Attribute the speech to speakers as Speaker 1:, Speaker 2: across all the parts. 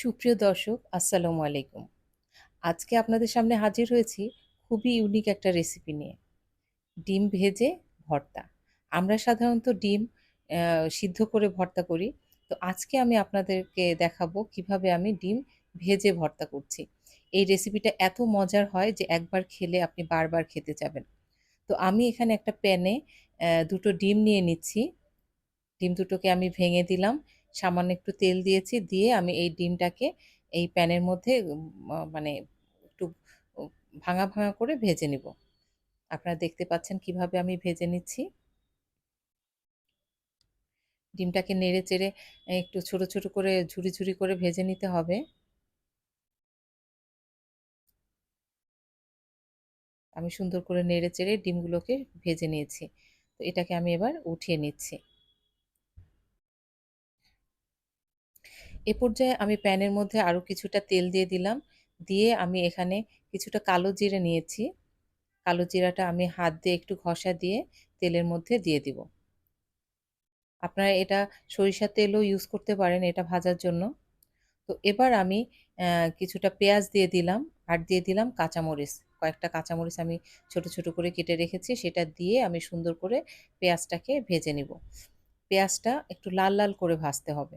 Speaker 1: সুপ্রিয় দর্শক, আসসালামু আলাইকুম। আজকে আপনাদের সামনে হাজির হয়েছি খুবই ইউনিক একটা রেসিপি নিয়ে। ডিম ভেজে ভর্তা। আমরা সাধারণত ডিম সিদ্ধ করে ভর্তা করি। তো আজকে আমি আপনাদেরকে দেখাবো কীভাবে আমি ডিম ভেজে ভর্তা করছি। এই রেসিপিটা এত মজার হয় যে একবার খেলে আপনি বারবার খেতে যাবেন। তো আমি এখানে একটা প্যানে দুটো ডিম নিয়ে নিচ্ছি। ডিম দুটোকে আমি ভেঙে দিলাম। সামান্য একটু তেল দিয়েছি, দিয়ে আমি এই ডিমটাকে এই প্যানের মধ্যে মানে একটু ভাঙা ভাঙা করে ভেজে নিব। আপনারা দেখতে পাচ্ছেন কীভাবে আমি ভেজে নিচ্ছি। ডিমটাকে নেড়ে চেড়ে একটু ছোট ছোট করে ঝুড়ি ঝুরি করে ভেজে নিতে হবে। আমি সুন্দর করে নেড়ে চেড়ে ডিমগুলোকে ভেজে নিয়েছি। তো এটাকে আমি এবার উঠিয়ে নিচ্ছি। এ পর্যায়ে আমি প্যানের মধ্যে আরও কিছুটা তেল দিয়ে দিলাম। দিয়ে আমি এখানে কিছুটা কালো জিরে নিয়েছি। কালো জিরাটা আমি হাত দিয়ে একটু ঘষা দিয়ে তেলের মধ্যে দিয়ে দিব। আপনারা এটা সরিষার তেলও ইউজ করতে পারেন এটা ভাজার জন্য। তো এবার আমি কিছুটা পেঁয়াজ দিয়ে দিলাম আর দিয়ে দিলাম কাঁচামরিচ। কয়েকটা কাঁচামরিচ আমি ছোট ছোট করে কেটে রেখেছি, সেটা দিয়ে আমি সুন্দর করে পেঁয়াজটাকে ভেজে নিব। পেঁয়াজটা একটু লাল লাল করে ভাজতে হবে।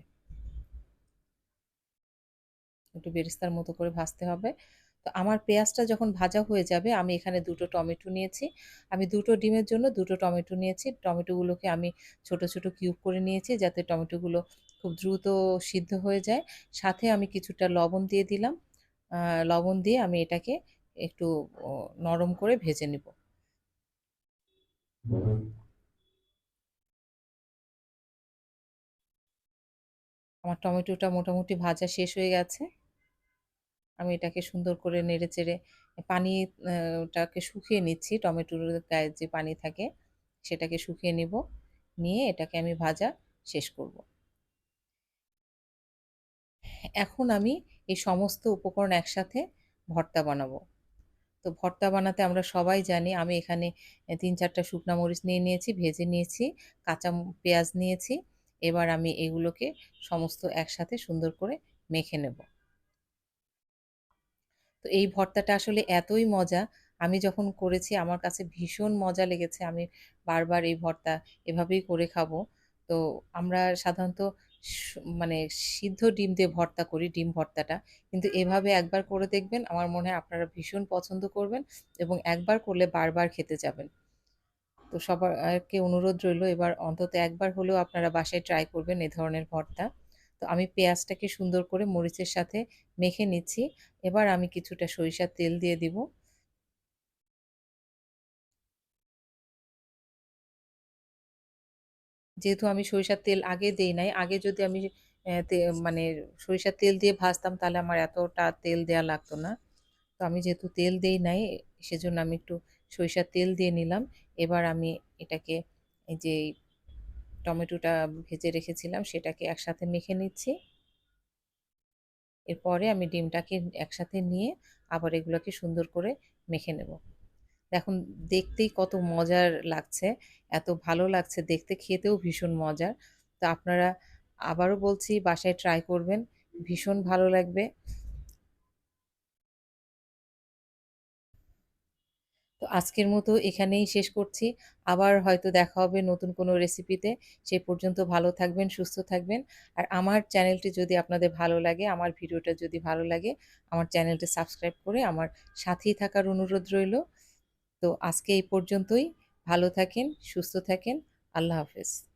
Speaker 1: একটু বেরেস্তার মতো করে ভাজতে হবে। তো আমার পেঁয়াজটা যখন ভাজা হয়ে যাবে, আমি এখানে দুটো টমেটো নিয়েছি। আমি দুটো ডিমের জন্য দুটো টমেটো নিয়েছি। টমেটোগুলোকে আমি ছোট ছোট কিউব করে নিয়েছি যাতে টমেটোগুলো খুব দ্রুত সিদ্ধ হয়ে যায়। সাথে আমি কিছুটা লবণ দিয়ে দিলাম। লবণ দিয়ে আমি এটাকে একটু নরম করে ভেজে নেব। আমার টমেটোটা মোটামুটি ভাজা শেষ হয়ে গেছে। আমি এটাকে সুন্দর করে নেড়ে চেড়ে পানিটাকে শুকিয়ে নিচ্ছি। টমেটোর গায়ে যে পানি থাকে সেটাকে শুকিয়ে নেব। নিয়ে এটাকে আমি ভাজা শেষ করব। এখন আমি এই সমস্ত উপকরণ একসাথে ভর্তা বানাবো। তো ভর্তা বানাতে আমরা সবাই জানি, আমি এখানে তিন চারটা শুকনা মরিচ নিয়ে নিয়েছি, ভেজে নিয়েছি, কাঁচা পেঁয়াজ নিয়েছি। এবার আমি এগুলোকে সমস্ত একসাথে সুন্দর করে মেখে নেব। তো এই ভর্তাটা আসলে এতই মজা। আমি যখন করেছি, আমার কাছে ভীষণ মজা লেগেছে। আমি বারবার এই ভর্তা এভাবেই করে খাব। তো আমরা সাধারণত মানে সিদ্ধ ডিম দিয়ে ভর্তা করি, ডিম ভর্তাটা। কিন্তু এভাবে একবার করে দেখবেন, আমার মনে হয় আপনারা ভীষণ পছন্দ করবেন এবং একবার করলে বারবার খেতে যাবেন। তো সবারকে অনুরোধ রইল, এবার অন্তত একবার হলেও আপনারা বাসায় ট্রাই করবেন এ ধরনের ভর্তা। তো আমি পেঁয়াজটাকে সুন্দর করে মরিচের সাথে মেখে নিচ্ছি। এবার আমি কিছুটা সরিষার তেল দিয়ে দিব। যেহেতু আমি সরিষার তেল আগে দেই নাই, আগে যদি আমি মানে সরিষার তেল দিয়ে ভাজতাম তাহলে আমার এতটা তেল দেয়া লাগতো না। তো আমি যেহেতু তেল দেই নাই, সেজন্য আমি একটু সরিষার তেল দিয়ে নিলাম। এবার আমি এটাকে এই যে টমেটোটা ভেজে রেখেছিলাম, সেটাকে একসাথে মেখে নিচ্ছি। এরপরে আমি ডিমটাকে একসাথে নিয়ে আবার এগুলোকে সুন্দর করে মেখে নেব। এখন দেখতেই কত মজার লাগছে, এত ভালো লাগছে, দেখতে খেতেও ভীষণ মজার। তো আপনারা আবারও বলছি, বাসায় ট্রাই করবেন, ভীষণ ভালো লাগবে। তো আজকের মতো এখানেই শেষ করছি। আবার হয়তো দেখা হবে নতুন কোনো রেসিপিতে সে পর্যন্ত ভালো থাকবেন, সুস্থ থাকবেন। আর আমার চ্যানেলটি যদি আপনাদের ভালো লাগে, আমার ভিডিওটা যদি ভালো লাগে, আমার চ্যানেলটি সাবস্ক্রাইব করে আমার সাথেই থাকার অনুরোধ রইল। তো আজকে এই পর্যন্তই। ভালো থাকেন, সুস্থ থাকেন। আল্লাহ হাফেজ।